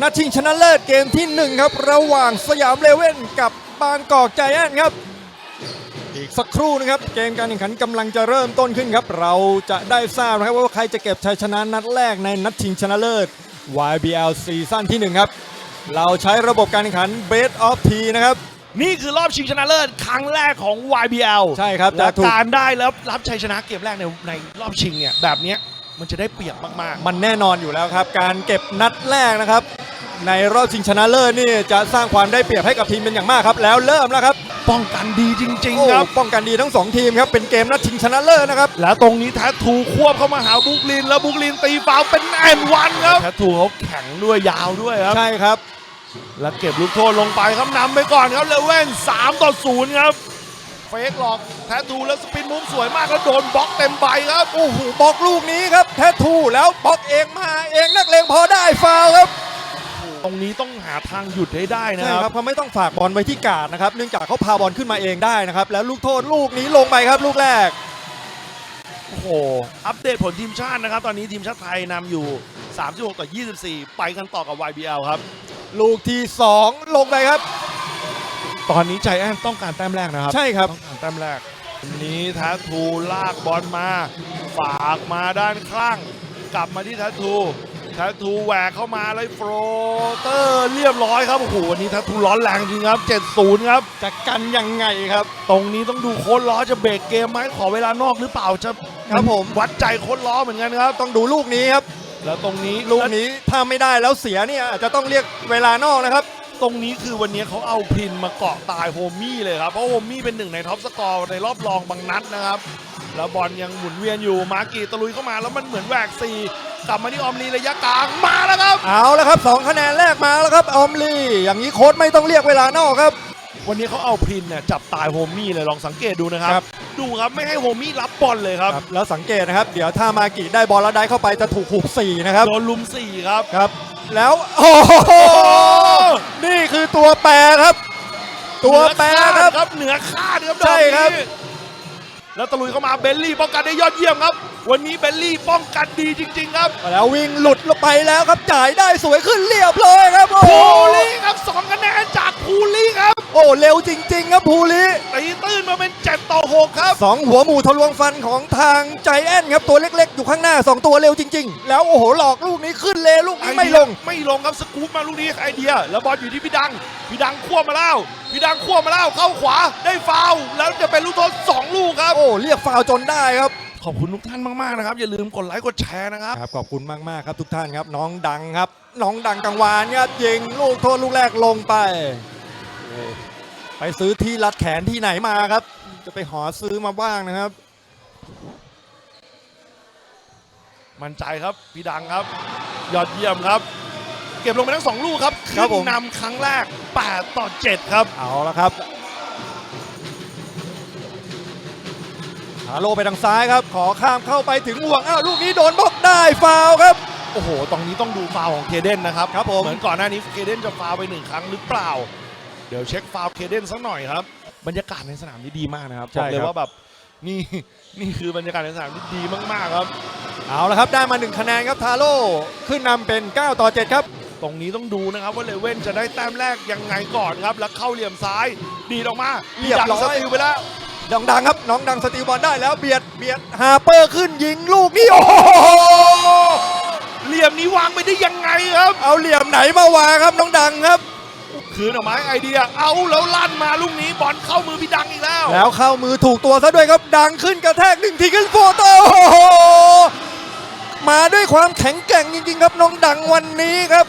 นัดชิงชนะเลิศเกมที่ 1 ครับ ระหว่างสยามเลเว่นกับบางกอกใจแอนท์ครับ อีกสักครู่นะครับ เกมการแข่งขันกำลังจะเริ่มต้นขึ้นครับ เราจะได้ทราบนะครับว่าใครจะเก็บชัยชนะนัดแรกในนัดชิงชนะเลิศ YBL ซีซั่นที่ 1 ครับ เราใช้ระบบการแข่งขัน Best of T นะครับนี่คือรอบชิงชนะเลิศครั้งแรกของ YBL ใช่ครับและจะถูกการได้แล้วรับชัยชนะเกมแรกในในรอบชิงเนี่ยแบบเนี้ย มันจะได้เปรียบมากมันแน่นอนอยู่แล้วครับ การเก็บนัดแรกนะครับ ในรอบชิงชนะเลิศนี่จะสร้างความได้เปรียบให้กับทีมเป็นอย่างมากครับ แล้วเริ่มแล้วครับๆ ป้องกันดีจริง โอ้ๆ ครับ ป้องกันดีทั้งสองทีมครับเป็นเกมนัดชิงชนะเลิศนะครับ แล้วตรงนี้แทททูควบเข้ามาหาบุกลิน แล้วบุกลินตีฟาวล์เป็นแอนวันครับแทททูเขาแข็งด้วยยาวด้วยครับ ใช่ครับ แล้วเก็บลูกโทษลงไปครับนำไปก่อนครับเลเว่น3ต่อ0ครับเฟกหลอกแทททูแล้วสปินมุมสวยมากแล้วโดนบล็อกเต็มใบครับโอ้โหบล็อกลูกนี้ครับแททูแล้วบล็อกเองมาเองนักเลงพอได้ฟาวล์ครับ ตรงนี้ต้องหาทางหยุดให้ได้นะใช่คครัรับบเขาไม่ต้องฝากบอลไว้ที่การดนะครับเนื่องจากเขาพาบอลขึ้นมาเองได้นะครับ แล้วลูกโทษลูกนี้ลงไปครับลูกแรก โอ้โหอัปเดตผลทีมชาตินะครับ ตอนนี้ทีมชาติไทยนำอยู่ 36 ต่อ 24 ไปกันต่อกับ YBL ครับ ลูกที่สองลงไปครับ ตอนนี้ใจแอนต้องการแต้มแรกนะครับใช่ครับ ต้องการแต้มแรกวันนี้ทัตทูลากบอลมาฝากมาด้านข้าง กลับมาที่ทัตทูทัตทูแหวกเข้ามาเลยโฟลเตอร์เรียบร้อยครับโอ้โหวันนี้ทัตทูร้อนแรงจริงครับ 7-0 ครับ จะกันยังไงครับ ตรงนี้ต้องดูโค้ดล้อจะเบรกเกมไหมขอเวลานอกหรือเปล่าจะครับผมวัดใจโค้ดล้อเหมือนกันครับ ต้องดูลูกนี้ครับ แล้วตรงนี้ลูกนี้ถ้าไม่ได้แล้วเสียเนี่ยอาจจะต้องเรียกเวลานอกนะครับ ตรงนี้คือวันนี้เขาเอาพินมาเกาะตายโฮมี่เลยครับ เพราะโฮมี่เป็นหนึ่งในท็อปสกอร์ในรอบรองบางนัดนะครับ แล้วบอลยังหมุนเวียนอยู่มากีตะลุยเข้ามาแล้วมันเหมือนแหวกสี่กลับมาที่ออมลีระยะกลางมาแล้วครับ เอาแล้วครับสองคะแนนแรกมาแล้วครับออมลีอย่างนี้โค้ดไม่ต้องเรียกเวลานอกครับ วันนี้เขาเอาพินเนี่ยจับตายโฮมี่เลยลองสังเกตดูนะครับครับดูครับไม่ให้โฮมี่รับบอลเลยครับครับ แล้วสังเกตนะครับ เดี๋ยวถ้ามากิได้บอลแล้วได้เข้าไปจะถูกหุบสี่นะครับโดนลุมสี่ครับครับ แล้วโอ้โหนี่คือตัวแปรครับ ตัวแปรครับครับเหนือคาดครับใช่ครับดอกนี้แล้วตะลุยเข้ามาเบลลี่ป้องกันได้ยอดเยี่ยมครับวันนี้เบลลี่ป้องกันดีจริง ๆ ครับ แล้ววิ่งหลุดลงไปแล้วครับจ่ายได้สวยขึ้นเรียบร้อยครับ โอ้โหภูลี่ครับสองคะแนนจากภูลี่ครับ โอ้ เร็วจริง ๆ ครับภูริตีตื้นมาเป็น7ต่อ6ครับ สองหัวหมูทะลวงฟันของทางใจแอนครับตัวเล็กๆ อยู่ข้างหน้าสองตัวเร็วจริง ๆ แล้วโอ้โหหลอกลูกนี้ขึ้นเลยลูกนี้ไม่ลง ไม่ลงครับสกู๊ปมาลูกนี้ไอเดีย แล้วบอลอยู่ที่พี่ดัง พี่ดังควบมาแล้วพี่ดังควบมาแล้วเข้าขวาได้ฟาวล์แล้วจะเป็นลูกโทษ2ลูกครับโอ้เรียกฟาวล์จนได้ครับขอบคุณทุกท่านมากๆนะครับอย่าลืมกดไลค์กดแชร์นะครับครับขอบคุณมากๆครับทุกท่านครับน้องดังครับ น้องดังกังวานครับยิงลูกโทษลูกแรกลงไปโอ้ ไปซื้อที่รัดแขนที่ไหนมาครับ จะไปหอซื้อมาบ้างนะครับ มั่นใจครับพี่ดังครับ ยอดเยี่ยมครับ เก็บลงไปทั้งสองลูกครับครับผขึ้มนนำครั้งแรก8ต่อ7ครับ เอาละครับฮาโลไปทางซ้ายครับ ขอข้ามเข้าไปถึงห่วง อ้าว ลูกนี้โดนบล็อกได้ฟาวล์ครับ โอ้โห ตรงนี้ต้องดูฟาวล์ของเคเดนนะครับ ครับผม เหมือนก่อนหน้านี้เคเดนจะฟาวล์ไปหนึ่งครั้งหรือเปล่า เดี๋ยวเช็คฟาวล์เคเดนสักหน่อยครับ บรรยากาศในสนามนี่ดีมากนะครับใช่บอกเลยครับ ว่าแบบนี่นี่คือบรรยากาศในสนามที่ดีมากๆครับ เอาละครับ ได้มา 1 คะแนนครับทาโร่ขึ้นนำเป็น 9 ต่อ 7 ครับ ตรงนี้ต้องดูนะครับว่าเลเว่นจะได้แต้มแรกยังไงก่อนครับ แล้วเข้าเหลี่ยมซ้าย ดีดออกมาเรียบร้อยดังสติลไปแล้ว น้องดังครับ น้องดังสตีลบอลได้แล้วเบียดเบียดฮาเปอร์ขึ้นยิงลูกนี้โอ้โหเหลี่ยมนี้วางไปได้ยังไงครับ เอาเหลี่ยมไหนมาวางครับน้องดังครับ คืนออกมาให้ไอเดีย เอาแล้วลั่นมาลูกนี้บอลเข้ามือพี่ดังอีกแล้ว แล้วเข้ามือถูกตัวซะด้วยครับดังขึ้นกระแทกหนึ่งทีขึ้นโฟโต้โอ้โหมาด้วยความแข็งแกร่งจริงๆ ครับน้องดังวันนี้ครับ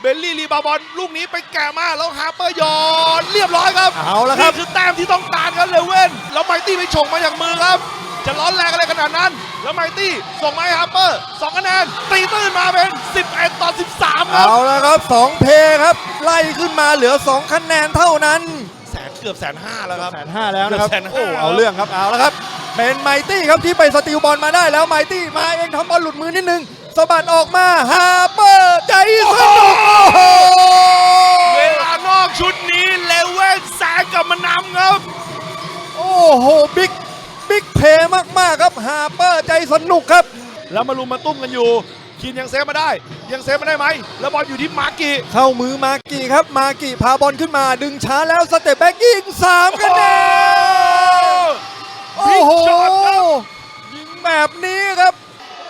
เบลลี่รีบาวบอลลูกนี้ไปแกะมาแล้วฮาร์เปอร์หยอดเรียบร้อยครับเอาละครับนี่คือแต้มที่ต้องการครับเลเว่นแล้วไมตี้ไปฉกมาอย่างมือครับ จะร้อนแรงอะไรขนาดนั้น แล้วไมตี้ส่งมาให้ฮาร์เปอร์สองคะแนน ตีตื้นมาเป็น 11 ต่อ 13 ครับ เอาละครับสองเพย์ครับ ไล่ขึ้นมาเหลือ 2 คะแนนเท่านั้นแสนเกือบแสนห้าแล้วครับแสนห้าแล้วนะครับแสนห้าโอ้เอาเรื่องครับเอาละครับ เป็นไมตี้ครับที่ไปสติลบอลมาได้แล้วไมตี้มาเองทำบอลหลุดมือนิดนึงสะบัดออกมาฮาเปอร์ใจสนุกโอ้โหเวลานอกชุดนี้เลเว่นแซงกลับมานำครับ โอ้โหบิ๊ก บิ๊กเพย์มาก ๆ ครับฮาเปอร์ใจสนุกครับ แล้วมารุมมาตุ้มกันอยู่เคคินยังเซฟมาได้ ยังเซฟมาได้ไหม แล้วบอลอยู่ที่มาร์กิเข้ามือมากิครับมากิพาบอลขึ้นมา ดึงช้าแล้วสเต็ปแบ็กยิงสามคะแนนโอ้โหช็อตครับยิงแบบนี้ครับ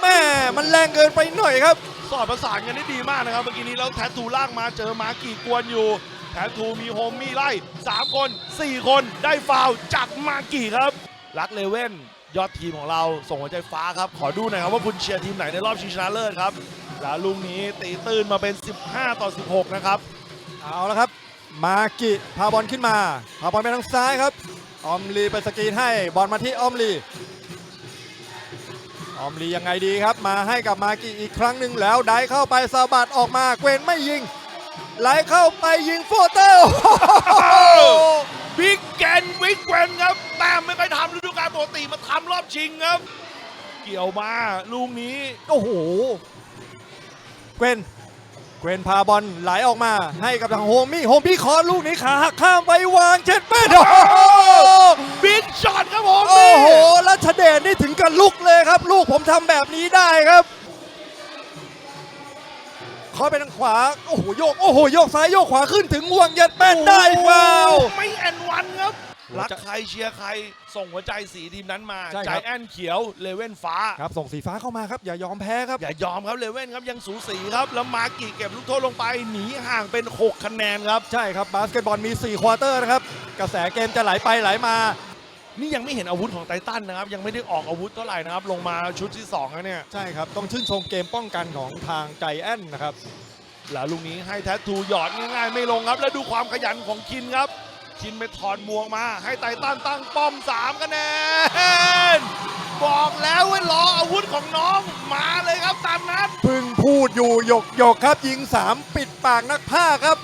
แม่มันแรงเกินไปหน่อยครับสอดประสานกันได้ดีมากนะครับเมื่อกี้นี้แล้วแททูลากมาเจอมาร์กิกวนอยู่แททูมีโฮมมี่ไล่ 3 คน 4 คนได้ฟาวล์จากมาร์กิครับ รักเลเว่นยอดทีมของเราส่งหัวใจฟ้าครับ ขอดูหน่อยครับว่าคุณเชียร์ทีมไหนในรอบชิงชนะเลิศครับ แล้วลูกนี้ตีตื้นมาเป็น 15 ต่อ 16 นะครับ เอาละครับ มากิพาบอลขึ้นมา พาบอลไปทางซ้ายครับ ออมลีไปสกรีนให้บอลมาที่ออมลีออมลียังไงดีครับ มาให้กับมากิอีกครั้งหนึ่งแล้วได้เข้าไปสะบัดออกมาเกวนไม่ยิงไหลเข้าไปยิงโฟเตอร์ บิ๊กแกนบิ๊กแกนครับแต้มไม่เคยทำฤดูกาลปกติมาทำรอบชิงครับ เกี่ยวมาลูกนี้ โอ้โห เกวนเกวนพาบอลไหลออกมาให้กับทางโฮมี่โฮมี่ขอลูกนี้ขาหักข้ามไปวางเช็ดแม่โอ้โหบิ๊กช็อตครับผมโอ้โหรัชเดชนี่ถึงกับลุกเลยครับ ลูกผมทำแบบนี้ได้ครับ ขอไปทางขวา โอ้โหโยก โอ้โหโยกซ้ายโยกขวาขึ้นถึงห่วงเย็ดแป้นได้ฟาวล์ ไม่แอนวันครับหัวรักใจใครเชียร์ใคร ส่งหัวใจสีทีมนั้นมาใช่ใจครับ แอนเขียวเลเว่นฟ้า ครับส่งสีฟ้าเข้ามาครับ อย่ายอมแพ้ครับ อย่ายอมครับเลเว่นครับยังสูสีครับ แล้วมากิเก็บลูกโทษลงไปหนีห่างเป็น 6 คะแนนครับ ใช่ครับบาสเกตบอลมี 4 ควอเตอร์นะครับ กระแสเกมจะไหลไปไหลมา นี่ยังไม่เห็นอาวุธของไททันนะครับ ยังไม่ได้ออกอาวุธเท่าไหร่นะครับ ลงมาชุดที่2แล้วเนี่ย ใช่ครับ ต้องชื่นชมเกมป้องกันของทางใจแอนนะครับ แล้วลูกนี้ให้แทททูหยอดง่ายๆ ไม่ลงครับ แล้วดูความขยันของคินครับ คินไปถอนมวงมา ให้ไททันตั้งป้อม3คะแนนบอกแล้วว่ารออาวุธของน้องมาเลยครับตามนัดพึ่งพูดอยู่หยกหยกครับยิง 3 ปิดปากนักผ้าคครับ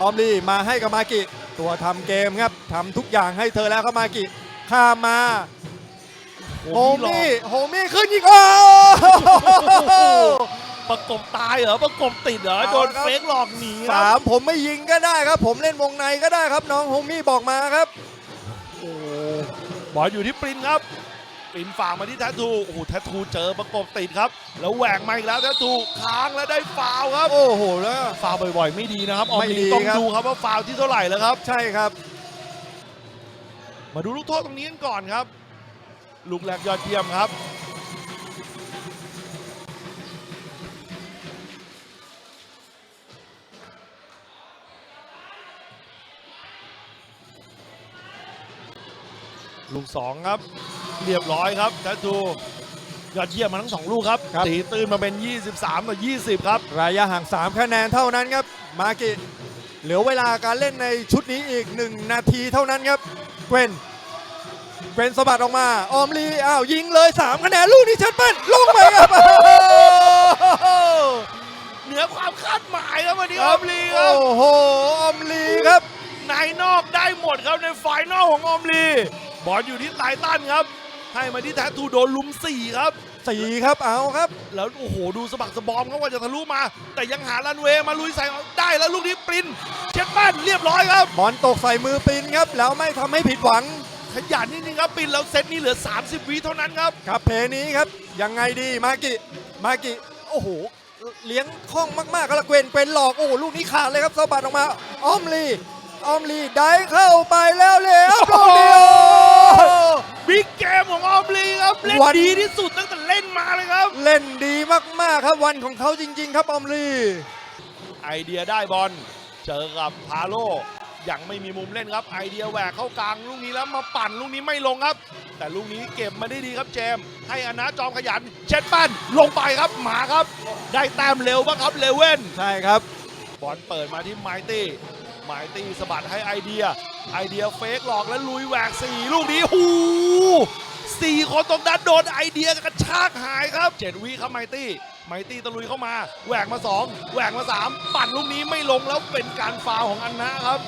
ออมลีมาให้กับมากิ ตัวทำเกมครับทำทุกอย่างให้เธอแล้วครับมากิข้ามมาโฮมี่โฮมี่ขึ้นยิงโอ้ประกบตายเหรอประกบติดเหรอเอาโดนครับเฟกหลอกหนีคสารับมผมไม่ยิงก็ได้ครับ ผมเล่นวงในก็ได้ครับน้องโฮมี่บอกมาครับโอ้บอลอยู่ที่ปรินครับ ปรินฝากมาที่แททูโอ้โหแททูเจอประกบติดครับ แล้วแหวกมาอีกแล้วแททูค้างแล้วได้ฟาวล์ครับโอ้โหแล้ว ฟาวล์บ่อยๆ ไม่ดีนะครับออมไม่ดีลีต้องครับ ดูครับว่าฟาวล์ที่เท่าไหร่แล้วครับ ใช่ครับ มาดูลูกโทษตรงนี้กันก่อนครับ ลูกแรกยอดเยี่ยมครับ ลูกสองครับ เรียบร้อยครับแททูยอดเยี่ยมมาทั้งสองลูกครับครับ ตีตื่นมาเป็น 23ต่อ20 ครับ ระยะห่าง 3 คะแนนเท่านั้นครับ มากิ เหลือเวลาการเล่นในชุดนี้อีก 1 นาทีเท่านั้นครับ เกวนเกวนสะบัดออกมา ออมลีอ้าวยิงเลย 3 คะแนนลูกนี้ชัดเป้นลงไปครับเหนือความคาดหมายครับวันนี้ออมลีครับ โอ้โห ออมลีครับ ในนอกได้หมดครับในไฟนอลของออมลีบอลอยู่ที่ไตตันครับ ให้มาที่แททูโดนลุมสี่ครับสี่ครับเอาครับ แล้วโอ้โหดูสะบักสะบอมครับว่าจะทะลุมา แต่ยังหารันเวย์มาลุยใส่ได้แล้วลูกนี้ปรินเช็ดบ้านเรียบร้อยครับบอลตกใส่มือปินครับ แล้วไม่ทำให้ผิดหวัง ขยันนิดนึงครับปรินแล้วเซตนี้เหลือ 30วิเท่านั้นครับครับเพลนี้ครับยังไงดีมากิมากิโอ้โหเลี้ยงคล่องมากๆครับแล้วเกวนเกวนหลอกโอ้โหลูกนี้ขาดเลยครับสะบัดออกมาออมลี ออมลีได้เข้าไปแล้วเลยครับลูกเดียว บิ๊กเกมของออมลีครับ เล่นวัน ดีที่สุดตั้งแต่เล่นมาเลยครับ เล่นดีมากๆครับวันของเขาจริง ๆ ครับออมลี ไอเดียได้บอลเจอกับพาโลยังไม่มีมุมเล่นครับ ไอเดียแหวกเข้ากลางลูกนี้แล้วมาปั่นลูกนี้ไม่ลงครับ แต่ลูกนี้เก็บมาได้ดีครับเจมส์ให้อนาจอมขยัน เช็ดปั้นลงไปครับหมาครับ ได้แต้มเร็วบ้างครับเลเว่น ใช่ครับ บอลเปิดมาที่ไมตี้ ไมตี้สะบัดให้ไอเดีย ไอเดียเฟกหลอกแล้วลุยแหวกสี่ลูกนี้หูสี่คนตรงนั้นโดนไอเดียกระชากหายครับเจ็ดวิครับไมตี้ไมตี้ตะลุยเข้ามาแหวกมาสองแหวกมาสามปั่นลูกนี้ไม่ลงแล้วเป็นการฟาวล์ของอันนะครับ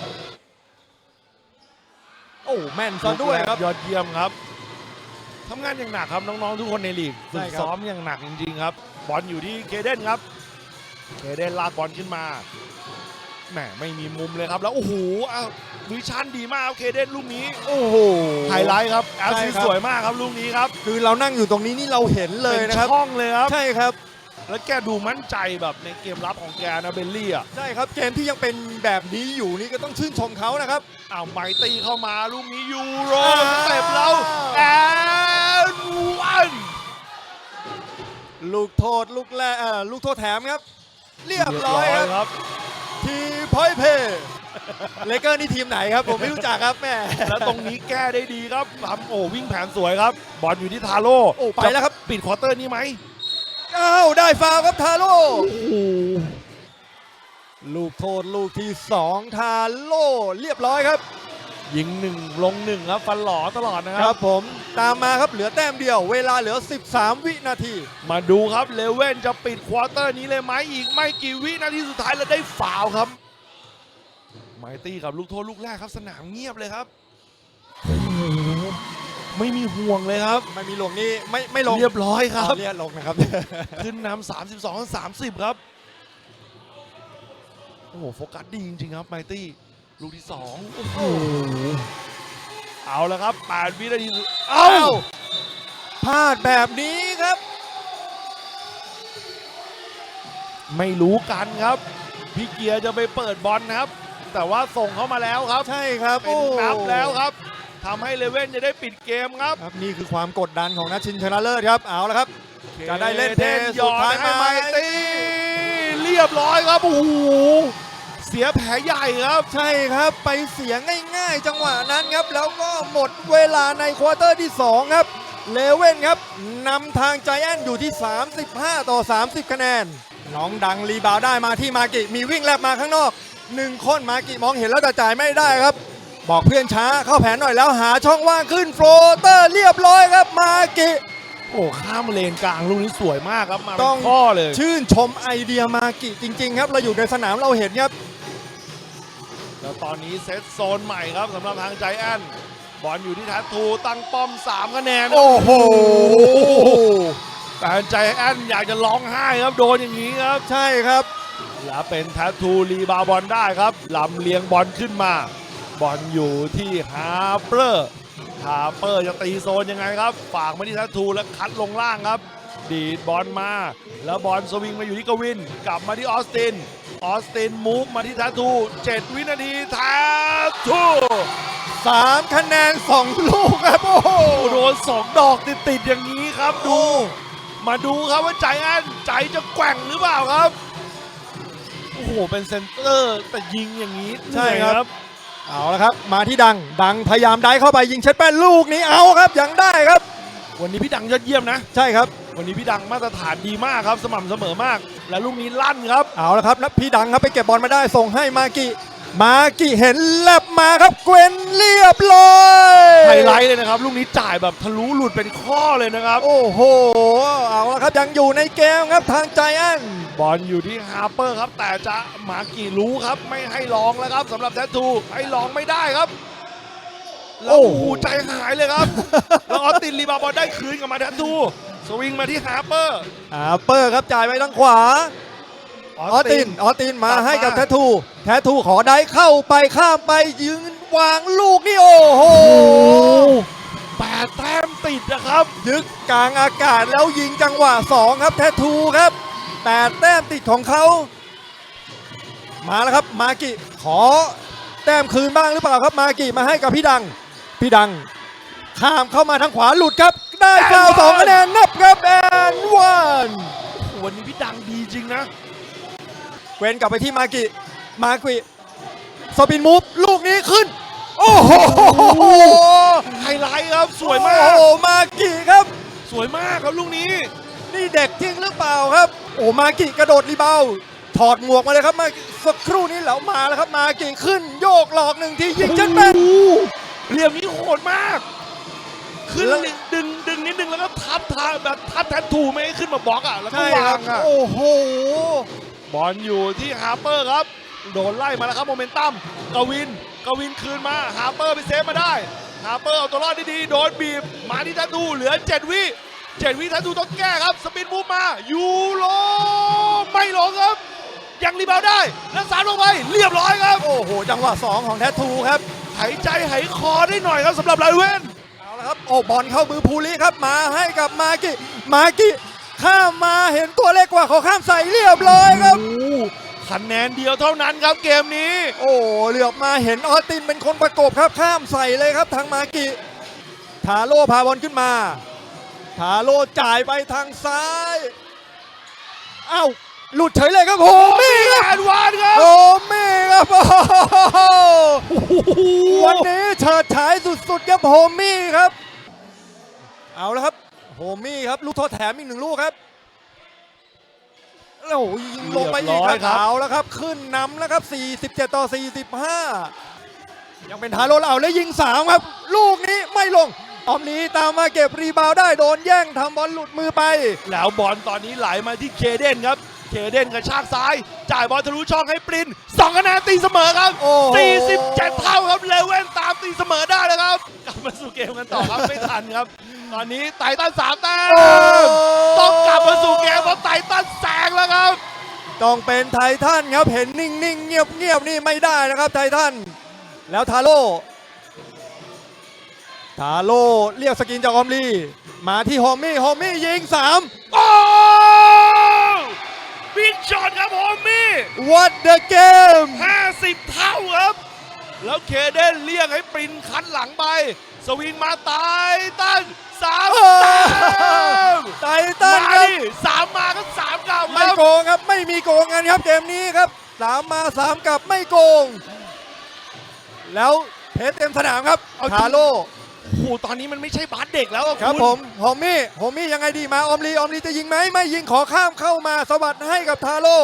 โอ้แม่นซะด้วยครับยอดเยี่ยมครับทำงานอย่างหนักครับน้องๆทุกคนในลีกฝึใช่กครับซ้อมอย่างหนักจริงๆครับบอลอยู่ที่เคเดนครับเคเดนลากบอลขึ้นมา แหมไม่มีมุมเลยครับ แล้วโอ้โหอ้าววิชั่นดีมากครับเคเดนลูกนี้โอ้โห ไฮไลท์ครับแอลใช่ซีครับ สวยมากครับลูกนี้ครับคือเรานั่งอยู่ตรงนี้นี่เราเห็นเลยนะครับเป็นช่องเลยครับ ใช่ครับ แล้วแกดูมั่นใจแบบในเกมรับของแกนะเบลลี่อะใช่ครับเกมที่ยังเป็นแบบนี้อยู่นี่ก็ต้องชื่นชมเขานะครับ อ้าวไมตีเข้ามาลูกนี้ยูโรอ้าว สเต็ปเราแอนวันลูกโทษลูกแรกเอ่อลูกโทษแถมครับ เรียบร้อยครับครับ ทีพอยเพย์เลเกอร์นี่ทีมไหนครับผมไม่รู้จักครับแม่แล้วตรงนี้แก้ได้ดีครับทำโอ้วิ่งแผนสวยครับบอลอยู่ที่ทาโร่โอ้ไปแล้วครับจะปิดควอเตอร์นี้ไหมอ้าวได้ฟาวล์ครับทาโร่โอ้โหลูกโทษลูกที่2ทาโร่เรียบร้อยครับ ยิงหนึ่งลงหนึ่งครับฟันหล่อตลอดนะคครัรับบ ผมตามมาครับเหลือแต้มเดียว เวลาเหลือ 13 วินาที มาดูครับเลเว่นจะปิดควอเตอร์นี้เลยไหมอีกไม่กี่วินาทีสุดท้ายแล้วได้ฟาวล์ครับไมตี้กับลูกโทษลูกแรกครับ สนามเงียบเลยครับโอ้โหไม่มีห่วงเลยครับ ไม่มีลงนี่ไม่ไม่ลงเรียบร้อยครับ เรียกลงนะครับ ขึ้นนำ32 30 ครับ โอ้โห โฟกัสดีจริง ๆ ครับไมตี้ ลูกที่2โอ้โหเอาแล้วครับ8วินาทีสุดเอ้าเอ้าพลาดแบบนี้ครับ ไม่รู้กันครับ พี่เกียร์จะไปเปิดบอลนะครับ แต่ว่าส่งเข้ามาแล้วครับ ใช่ครับเป็นนับแล้วครับทำให้เลเว่นจะได้ปิดเกมครับครับ นี่คือความกดดันของนัดชิงชนะเลิศครับ เอาละครับ จะได้เล่นเทนสุหยดอดท้ายให้มาไมตี้เรียบร้อยครับโอ้โห เสียแผลใหญ่ครับใช่ครับ ไปเสียง่ายๆ จังหวะนั้นครับ แล้วก็หมดเวลาในควอเตอร์ที่ 2 ครับเลเว่นครับนำทางใจแอนอยู่ที่ 35 ต่อ 30 คะแนน น้องดังรีบาวด์ได้มาที่มากิมีวิ่งแลบมาข้างนอกหนึ่งคนมากิมองเห็นแล้วแต่จ่ายไม่ได้ครับ บอกเพื่อนช้าเข้าแผนหน่อยแล้วหาช่องว่างขึ้นโฟลเตอร์เรียบร้อยครับมากิโอ้ข้ามเลนกลางลูกนี้สวยมากครับมาต้เป็องนข้อเลย ชื่นชมไอเดียมากิจริง ๆ ครับ เราอยู่ในสนามเราเห็นครับ แล้วตอนนี้เซตโซนใหม่ครับสำหรับทางใจแอนบอลอยู่ที่ทัตทูตั้งป้อม3คะแนนโอ้โหแต่ใจแอนอยากจะร้องไห้ครับโดนอย่างนี้ครับใช่ครับแล้วเป็นทัตทูรีบาวด์บอลได้ครับลำเลียงบอลขึ้นมา บอลอยู่ที่ฮาร์เปอร์ฮาร์เปอร์จะตีโซนยังไงครับ ฝากมาที่ทัตทูแล้วคัดลงล่างครับ ดีดบอลมา แล้วบอลสวิงมาอยู่ที่กวิน กลับมาที่ออสติน ออสตินมูฟมาที่ทัตทู 7 วินาทีทัตทู3คะแนน2ลูกครับ โอ้โหโอ้โดนสองดอกติดๆอย่างนี้ครับดู มาดูครับว่าใจแอนใจจะแกว่งหรือเปล่าครับ โอ้โห เป็นเซนเตอร์แต่ยิงอย่างนี้ใช่ครับเหนื่อยเอาละครับ มาที่ดัง ดังพยายามได้เข้าไปยิงเช็ดแป้นลูกนี้เอาครับยังได้ครับ วันนี้พี่ดังยอดเยี่ยมนะ ใช่ครับ วันนี้พี่ดังมาตรฐานดีมากครับ สม่ำเสมอมาก และลูกนี้ลั่นครับ เอาละครับแล้วพี่ดังครับไปเก็บบอลมาได้ส่งให้มากิมากิเห็นแลบมาครับเกวนเรียบร้อยไฮไลท์เลยนะครับลูกนี้จ่ายแบบทะลุหลุดเป็นข้อเลยนะครับ โอ้โหเอาละครับยังอยู่ในเกมครับทางใจแอนบอลอยู่ที่ฮาร์เปอร์ครับ แต่จะมากี่รู้ครับไม่ให้ลองแล้วครับสำหรับแทททูให้ลองไม่ได้ครับ แล้วโอ้โหใจหายเลยครับ แล้วออสตินรีบาวด์บอลได้คืนกลับมาแทททูสวิงมาที่ฮาร์เปอร์อาเปอร์ครับจ่ายไปทางขวา ออสติน ออสตินมากลับมาให้กับแททู แททูขอได้เข้าไปข้ามไปยืนวางลูกนี่โอ้โหโอ้แปดแต้มติดนะครับ ยึกกลางอากาศแล้วยิงจังหวะ2ครับแททูครับแปดแต้มติดของเขา มาแล้วครับมากิขอแต้มคืนบ้างหรือเปล่าครับมากิมาให้กับพี่ดัง พี่ดัง ข้ามเข้ามาทางขวาหลุดครับ ได้ฟาวล์สองคะแนนนับครับแอนวันวันนี้พี่ดังดีจริงนะ เว้นกลับไปที่มากิมากิสปินมูฟลูกนี้ขึ้น โอ้โหไฮไลท์ครับสวยมาโอ้กโหมากิครับ สวยมากครับลูกนี้ นี่เด็กจริงหรือเปล่าครับ โอ้มากิกระโดดรีบาวด์ถอดหมวกมาเลยครับมากิสักครู่นี้แล้วมาแล้วครับมากิขึ้นโยกหลอกหนึ่งทียิงจัดแม่นโอ้โห เหลี่ยมนี้โหดมาก ขึ้นแล้ว ดึงดึงนิดนึงแล้วก็ทับทางแบบทับแทนถูไม่ให้ขึ้นมาบล็อกอะแล้วก็ใช่ควารับงอะโอ้โห บอลอยู่ที่ฮาร์เปอร์ครับ โดนไล่มาแล้วครับโมเมนตัมกวินกวินคืนมาฮาร์เปอร์ไปเซฟมาได้ฮาร์เปอร์เอาตัวรอดดีๆโดนบีบมาที่ทัตทูเหลือ7วิ7วิทัตทูต้องแก้ครับสปินมูฟมายูโรไม่ลงครับ ยังรีบาวด์ได้แล้วสารลงไปเรียบร้อยครับ โอ้โห จังหวะ 2 ของแททูครับ หายใจหายคอได้หน่อยครับสำหรับไลเวนเอาละครับโอ้บอลเข้ามือภูริครับมาให้กับมากิมากิข้ามมาเห็นตัวเล็กกว่าเขาข้ามใส่เรียบร้อยครับ โอ้โหคะแนนเดียวเท่านั้นครับเกมนี้ โอ้เหลือบมาเห็นออสตินเป็นคนประกบครับข้ามใส่เลยครับทางมากิทาโร่พาบอลขึ้นมา ทาโร่จ่ายไปทางซ้าย เอ้า หลุดเฉยเลยครับโฮมี่ครับแอนวานครับโฮมี่ครับโอ้โหวันนี้เฉิดฉายสุดๆครับโฮมี่ครับ เอาแล้วครับโฮมี่ครับลูกโทษแถมอีกหนึ่งลูกครับโอ้โหยิงลงไปอีกครับเอาแล้วครับ ขึ้นนำแล้วครับ 47 ต่อ 45 ยังเป็นทาโร่เอาแล้วยิง 3 ครับ ลูกนี้ไม่ลงออมนี้ตามมาเก็บรีบาวด์ได้โดนแย่งทำบอลหลุดมือไป แล้วบอลตอนนี้ไหลมาที่เคเดนครับ เคเดนกระชากซ้าย จ่ายบอลทะลุช่องให้ปรินสองคะแนนตีเสมอครับโอ้โห47 เท่าครับเลเว่นตามตีเสมอได้แล้วครับ กลับมาสู่เกมกันต่อครับ ไม่ทันครับ ตอนนี้ไต่ตันสามแต้มต้องกลับมาสู่เกมเพราะไต่ตันแซงแล้วครับ ต้องเป็นไททันครับเห็นนิ่งๆ เงียบๆนี่ไม่ได้นะครับไททันแล้วทาโร่ทาโร่เรียกสกินจากออมลีมาที่โฮมี่โฮมี่ยิง3โอ้ บิ๊กช็อตครับโฮมี่ What the game 50 เท่าครับ แล้วเคเดนเรียกให้ปรินคัดหลังไป สวิงมาตายตันสามโอ้แต้มไททันมาครับดิสามมาก็สามกลับคไม่รับโกงครับไม่มีโกงกันครับเกมนี้ครับสามมาสามกลับไม่โกง แล้วเพชรเต็มสนามครับเอาทาโร่ โอ้โหตอนนี้มันไม่ใช่บาสเด็กแล้วอะครับณผมโฮมี่โฮมี่ยังไงดีมาออมลีออมลีจะยิงไหมไม่ยิงขอข้ามเข้ามาสวัสดให้กับทาโร่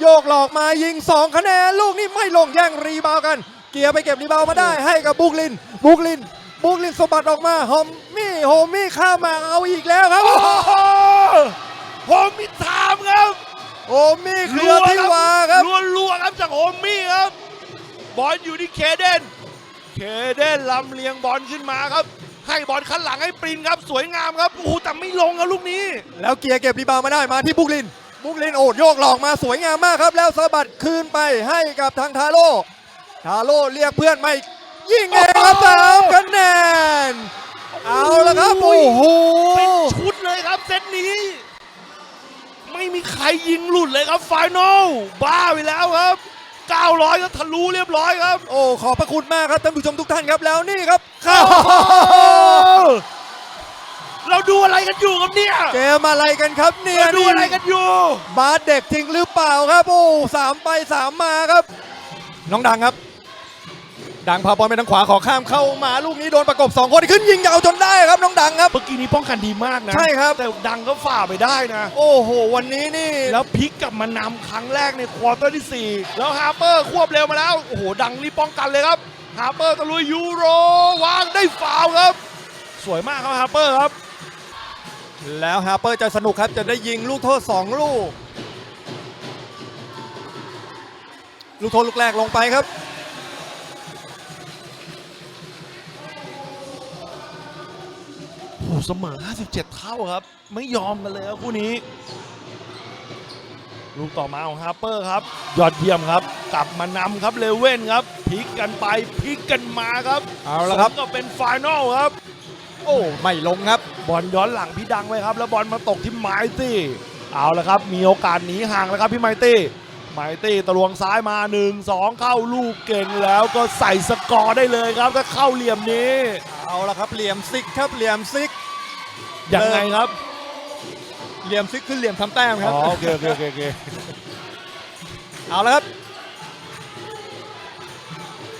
โยกหลอกมายิง 2 คะแนน ลูกนี้ไม่ลงแย่งรีบาวด์กัน เกียร์ไปเก็บรีบาวด์มาได้ให้กับบุกลิน บุกลิน บุกลินสะบัดออกมาโฮมมี่โฮมี่ข้ามมาเอาอีกแล้วครับโอ้โหโฮมมี่ถามครับโฮมี่เคลียร์ที่วาครับ รัวๆครับจากโฮมมี่ครับ บอลอยู่ที่เคเดน เคเดนลำเลียงบอลขึ้นมาครับ ให้บอลคันหลังให้ปรินครับ สวยงามครับ โอ้โหแต่ไม่ลงครับลูกนี้ แล้วเกียร์เก็บรีบาวด์มาได้มาที่บุกลิน บุกลินโอดโยกหลอกมาสวยงามมากครับ แล้วสะบัดคืนไปให้กับทางทาโร่ทาโร่เรียกเพื่อนไม่ยิงเองครับสามคะแนน เอาละครับ โอ้โหเป็นชุดเลยครับเซตนี้ ไม่มีใครยิงหลุดเลยครับไฟนอลบ้าไปแล้วครับ 900ก็ทะลุเรียบร้อยครับ โอ้ ขอบพระคุณมากครับท่านผู้ชมทุกท่านครับแล้วนี่ครับเข้าเราดูอะไรกันอยู่ครับเนี่ยเกมอะไรกันครับเนี่ยเราดูอะไรกันอยู่บาสเด็กจริงหรือเปล่าครับ โอ้สามไปสามมาครับ น้องดังครับ ดังพาบอลไปทางขวาขอข้ามเข้ามาลูกนี้โดนประกบสองคนขึ้นยิงยาวจนได้ครับน้องดังครับ เมื่อกี้นี้ป้องกันดีมากนะใช่ครับ แต่ดังก็ฝ่าไปได้นะ โอ้โห วันนี้นี่ แล้วพลิกกลับมานำครั้งแรกในควอเตอร์ที่ 4 แล้วฮาร์เปอร์ควบเร็วมาแล้ว โอ้โห ดังรีบป้องกันเลยครับ ฮาร์เปอร์ตะลุยยูโรวางได้ฟาวล์ครับ สวยมากครับฮาร์เปอร์ครับ แล้วฮาร์เปอร์จะสนุกครับจะได้ยิงลูกโทษ 2 ลูก ลูกโทษลูกแรกลงไปครับ เสมอ 57 เท่าครับ ไม่ยอมกันเลยครับคู่นี้ ลูกต่อมาของฮาร์เปอร์ครับ ยอดเยี่ยมครับ กลับมานำครับเลเว่นครับพลิกกันไปพลิกกันมาครับเอาละครับ สมก็เป็นไฟนอลครับ โอ้ไม่ลงครับ บอลย้อนหลังพี่ดังไว้ครับ แล้วบอลมาตกที่ไมตี้เอาละครับ มีโอกาสหนีห่างแล้วครับพี่ไมตี้ไมตี้ตะลวงซ้ายมา 1 2 เข้าลูกเก่งแล้วก็ใส่สกอร์ได้เลยครับ ถ้าเข้าเหลี่ยมนี้ เอาละครับเหลี่ยมซิกครับเหลี่ยมซิก ยังไงครับ เหลี่ยมซิกคือเหลี่ยมทำแต้มคอ๋รับอโอเคโอเคโอเคโอเคเอาละครับ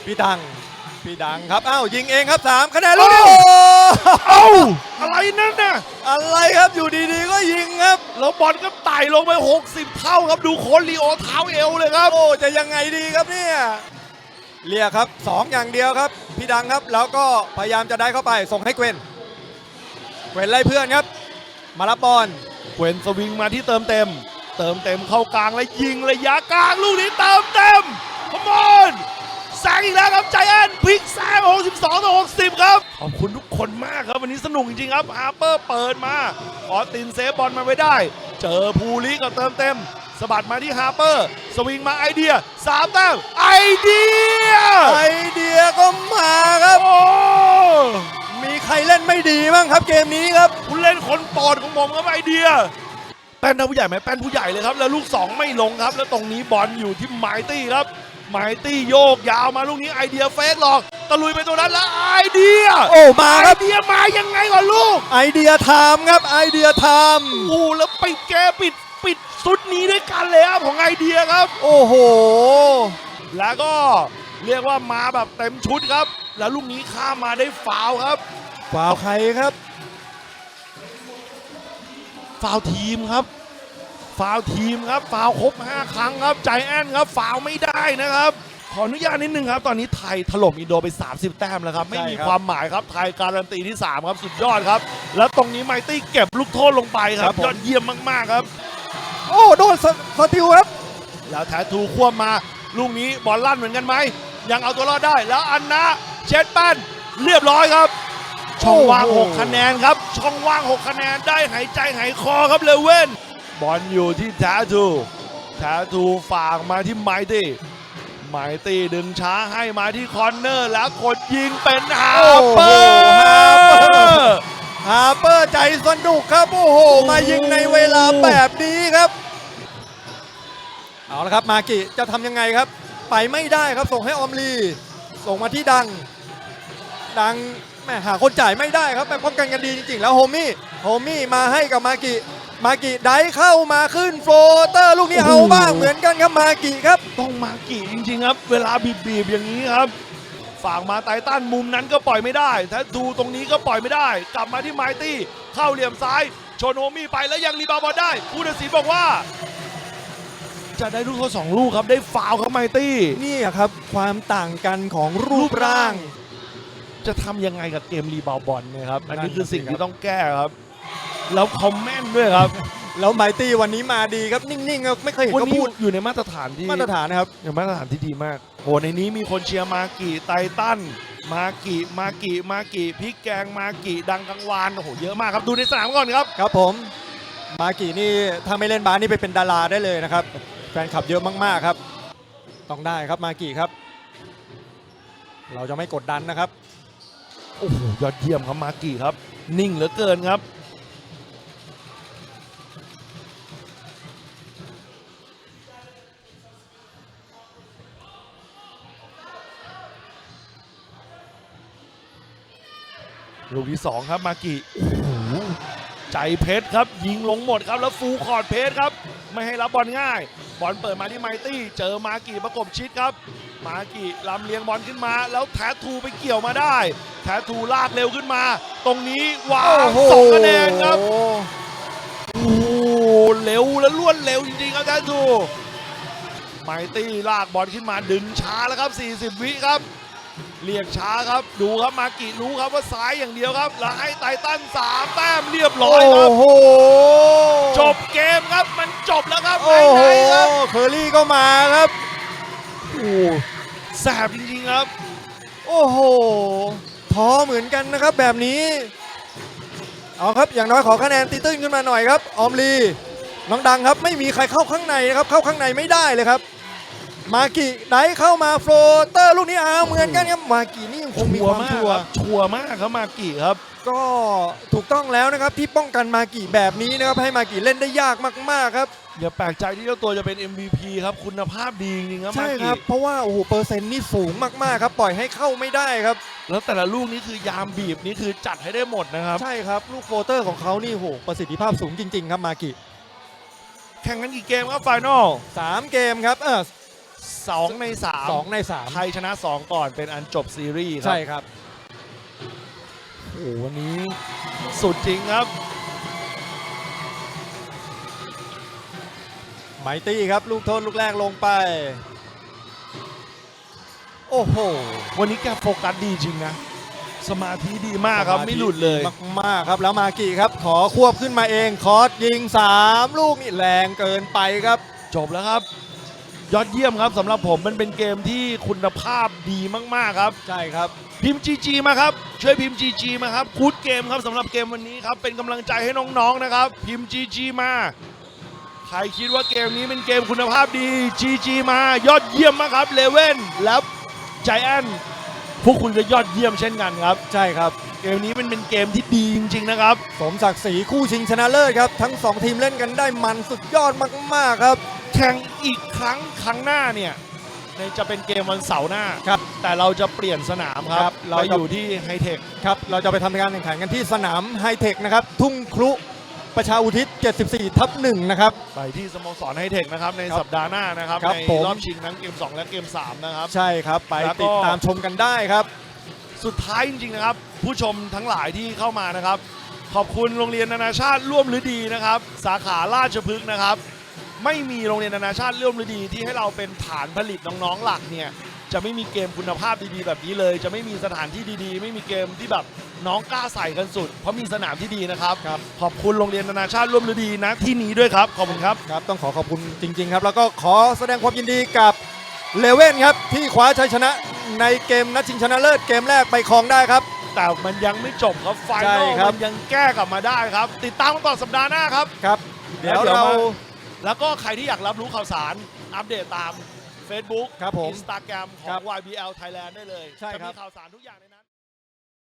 พี่ดังพี่ดังครับอ้าวยิงเองครับ3คะแนนลูกนี้โอ้เอ้าอะไรนั่นน่ะอะไรครับอยู่ดีๆก็ยิงครับแล้วบอลก็ไต่ลงไป 60 เท่าครับดูโคนลีโอเท้าเอวเลยครับโอ้จะยังไงดีครับเนี่ยเรียกครับสองอย่างเดียวครับ พี่ดังครับ แล้วก็พยายามจะได้เข้าไปส่งให้เกวน เกวนไล่เพื่อนครับ มารับบอลเกวนสวิงมาที่เติมเต็ม เติมเต็มเข้ากลางแล้วยิงระยะกลางลูกนี้เติมเต็มพมอนแซงอีกแล้วครับใจแอนพลิกแซง62ต่อ60 ครับ ขอบคุณทุกคนมากครับ วันนี้สนุกจริงๆครับฮาร์เปอร์เปิดมาออสตินเซฟบอลมาไว้ได้ เจอภูริก็เติมเต็มสะบัดมาที่ฮาร์เปอร์ สวิงมาไอเดียสามแต้มไอเดีย ไอเดียก็มาครับโอ้ มีใครเล่นไม่ดีบ้างครับเกมนี้ครับ คุณเล่นคนโปรดของผมครับไอเดีย แป้นเท่าผู้ใหญ่ไหมแป้นผู้ใหญ่เลยครับ แล้วลูก 2 ไม่ลงครับ แล้วตรงนี้บอลอยู่ที่ไมตี้ครับไมตี้โยกยาวมาลูกนี้ไอเดียเฟกหลอกตะลุยไปตรงนั้นแล้วไอเดียโอ้มาไอครับเดียมายังไงก่อนลูกไอเดียไทม์ครับไอเดียไทม์โอ้โหแล้วปิดแกปิดปิดสุดนี้ด้วยกันเลยครับของไอเดียครับ โอ้โห แล้วก็เรียกว่ามาแบบเต็มชุดครับ แล้วลูกนี้ข้ามมาได้ฟาวล์ครับ ฟาวใครครับ ฟาวล์ทีมครับ ฟาวล์ทีมครับ ฟาวล์ครบ 5 ครั้งครับ ใจแอนครับ ฟาวล์ไม่ได้นะครับ ขออนุญาตนิดนึงครับ ตอนนี้ไทยถล่มอินโดไป 30 แต้มแล้วครับ ไม่มีใช่ครับความหมายครับ ไทยการันตีที่ 3 ครับ สุดยอดครับ แล้วตรงนี้ไมตี้เก็บลูกโทษลงไปคครัรับบผมยอดเยี่ยมมากๆครับ โอ้โดนสสติลครับ แล้วแททูควบมา ลูกนี้บอลลั่นเหมือนกันไหมยังเอาตัวรอดได้แล้วอันนะ เช็ดแป้นเรียบร้อยครับ ช่องว่างโอ้โห6คะแนนครับ ช่องว่าง 6 คะแนนได้หายใจหายคอครับเลเว่นบอลอยู่ที่แททูแททูฝากมาที่ไมตี้ไมตี้ดึงช้าให้มาที่คอนเนอร์แล้วกดยิงเป็นฮาโอ้เปโหอร์ฮาเปอร์ฮาเปอร์ใจสนุกครับ โอ้โห มายิงในเวลาแบบนี้ครับ เอาละครับมากิจะทำยังไงครับ ไปไม่ได้ครับส่งให้ออมลี ส่งมาที่ดัง ดังแม่หาคนจ่ายไม่ได้ครับแม่ป้องกันกันดีจริงๆ แล้วโฮมี่โฮมี่มาให้กับมากิมากิได้เข้ามาขึ้นโฟลเตอร์ลูกนี้เอาบ้างเหมือนกันครับมากิครับ ต้องมากี่จริงๆครับ เวลาบีบๆอย่างนี้ครับฝากมาไตตันมุมนั้นก็ปล่อยไม่ได้ ถ้าดูตรงนี้ก็ปล่อยไม่ได้ กลับมาที่ไมตี้เข้าเหลี่ยมซ้าย โชโนมี่ไปแล้วยังรีบาวด์บอลได้ผู้ตัดสินบอกว่า จะได้ลูกโทษสองลูกครับได้ฟาวล์ครับไมตี้นี่อะครับความต่างกันของรูปร่าง จะทำยังไงกับเกมรีบาวด์บอลเนี่ยครับ อันนี้นั่นคือสิ่งสิครับที่ต้องแก้ครับ แล้วคอมเมนต์ด้วยครับ แล้วไมตี้วันนี้มาดีครับนิ่งๆครับไม่เคยเห็นวันเขานี้พูดอยู่ในมาตรฐานที่มาตรฐานนะครับอย่างมาตรฐานที่ดีมากโหในนี้มีคนเชียร์มากิไตตันมากิมากิมากิพริกแกงมากิดังกังวานโอ้โหเยอะมากครับดูในสนามก่อนครับครับผมมากินี่ถ้าไม่เล่นบาสนี่ไปเป็นดาราได้เลยนะครับ แฟนคลับเยอะมากๆครับ ต้องได้ครับมากิครับ เราจะไม่กดดันนะครับ โอ้โหยอดเยี่ยมครับมากิครับ นิ่งเหลือเกินครับ ลูกที่2ครับมากิโอ้โหใจเพชรครับ ยิงลงหมดครับแล้วฟูคอร์ดเพชรครับ ไม่ให้รับบอลง่าย บอลเปิดมาที่ไมตี้ เจอมากิประกบชิดครับ มากิลำเลียงบอลขึ้นมา แล้วแททูไปเกี่ยวมาได้ แททูลากเร็วขึ้นมา ตรงนี้ว้าวสองคะแนนครับโอ้โหเร็วและรวดเร็วจริงๆครับแททูไมตี้ลากบอลขึ้นมาดึงช้าแล้วครับ 40 วิครับ เรียกช้าครับ ดูครับมากิรู้ครับว่าซ้ายอย่างเดียวครับแล้วให้ไททัน3แต้มเรียบร้อยครับ โอ้โห จบเกมครับมันจบแล้วครับโอ้ไหโหนๆครับเคอรี่ก็มาครับ โอ้โหแสบจริงๆครับ โอ้โห ท้อเหมือนกันนะครับแบบนี้ เอาครับ อย่างน้อยขอคะแนนตีตื้นขึ้นมาหน่อยครับ ออมลี น้องดังครับ ไม่มีใครเข้าข้างในนะครับ เข้าข้างในไม่ได้เลยครับ มากิได้เข้ามาโฟลเตอร์ลูกนี้เอาเหมือนกันครับมากินี่ยังคงมีชัวคร์วามมากชัวคร์รับชัวร์มากครับมากิครับ ก็ถูกต้องแล้วนะครับที่ป้องกันมากิแบบนี้นะครับให้มากิเล่นได้ยากมากๆครับ อย่าแปลกใจที่เจ้าตัวจะเป็น MVP ครับ คุณภาพดีจริงๆครับใช่มาคกิรับ เพราะว่าโอ้โหเปอร์เซ็นต์นี่สูงมากๆครับ ปล่อยให้เข้าไม่ได้ครับ แล้วแต่ละลูกนี้คือยามบีบนี่คือจัดให้ได้หมดนะครับ ใช่ครับลูกโฟลเตอร์ของเขานี่โหประสิทธิภาพสูงจริง ๆ ครับมากิแข่งกันกี่เกมครับไฟนอล สามเกมครับเออ สองในสามสองในสามไทยชนะ 2 ก่อนเป็นอันจบซีรีส์ครัใช่ครับโอ้โหวันนี้สุดจริงครับ ไมตี้ครับลูกโทษลูกแรกลงไป โอ้โห วันนี้แกโฟกัสดีจริงนะ สมาธิดีมากครับ ไม่หลุดเลย มากๆครับแล้วมากิครับ ขอควบขึ้นมาเองคอร์สยิง 3 ลูกนี่แรงเกินไปครับ จบแล้วครับ ยอดเยี่ยมครับสำหรับผมมันเป็นเกมที่คุณภาพดีมากๆครับ ใช่ครับ พิมพ์ GG มาครับ ช่วยพิมพ์ GG มาครับคูดเกมครับสำหรับเกมวันนี้ครับ เป็นกำลังใจให้น้องๆนะครับ พิมพ์ GG มา ใครคิดว่าเกมนี้เป็นเกมคุณภาพดี GG มายอดเยี่ยมมากครับเลเว่นแล้วใจแอนพวกคุณก็ยอดเยี่ยมเช่นกันครับ ใช่ครับ เกมนี้มันเป็นเกมที่ดีจริง ๆ นะครับ สมศักดิ์ศรีคู่ชิงชนะเลิศครับ ทั้ง 2 ทีมเล่นกันได้มันสุดยอดมาก ๆ ครับแข่งอีกครั้งครั้งหน้าเนี่ยในจะเป็นเกมวันเสาร์หน้าครับแต่เราจะเปลี่ยนสนามคครัรับบเราเราจะ อยู่ที่ไฮเทคครับ เราจะไปทำการแข่งขันกันที่สนามไฮเทคนะครับ ทุ่งครุประชาอุทิศ 74 ทับ1นะครับ ไปที่สโมสรไฮเทคนะครับในครับสัปดาห์หน้านะครับครับในผม รอบชิงทั้งเกม 2 และเกม 3 นะครับ ใช่ครับ ไปแล้วก็ ติดตามชมกันได้ครับ สุดท้ายจริงๆนะครับ ผู้ชมทั้งหลายที่เข้ามานะครับ ขอบคุณโรงเรียนนานาชาติร่วมฤดีนะครับ สาขาราชพฤกษ์นะครับ ไม่มีโรงเรียนนานาชาติร่วมฤดีที่ให้เราเป็นฐานผลิตน้องๆหลักเนี่ยจะไม่มีเกมคุณภาพดีๆ แบบนี้เลย จะไม่มีสถานที่ดีๆ ไม่มีเกมที่แบบน้องกล้าใส่กันสุด เพราะมีสนามที่ดีนะครับครับ ขอบคุณโรงเรียนนานาชาติร่วมฤดีนะที่นี้ด้วยครับ ขอบคุณครับครับต้องขอขอบคุณจริง ๆ ครับ แล้วก็ขอแสดงความยินดีกับเลเว่นครับที่คว้าชัยชนะในเกมนัดชิงชนะเลิศเกมแรกไปครองได้ครับ แต่มันยังไม่จบครับไฟใช่นอลครับมันยังแก้กลับมาได้ครับ ติดตามกันต่อสัปดาห์หน้าครับครับ เดี๋ยวแล้วเดี๋ยวเรามา แล้วก็ใครที่อยากรับรู้ข่าวสารอัปเดตตาม Facebook ครับผม Instagram ขอครังบ YBL Thailand ได้เลย ใช่ครับจะมีข่าวสารทุกอย่างในนั้น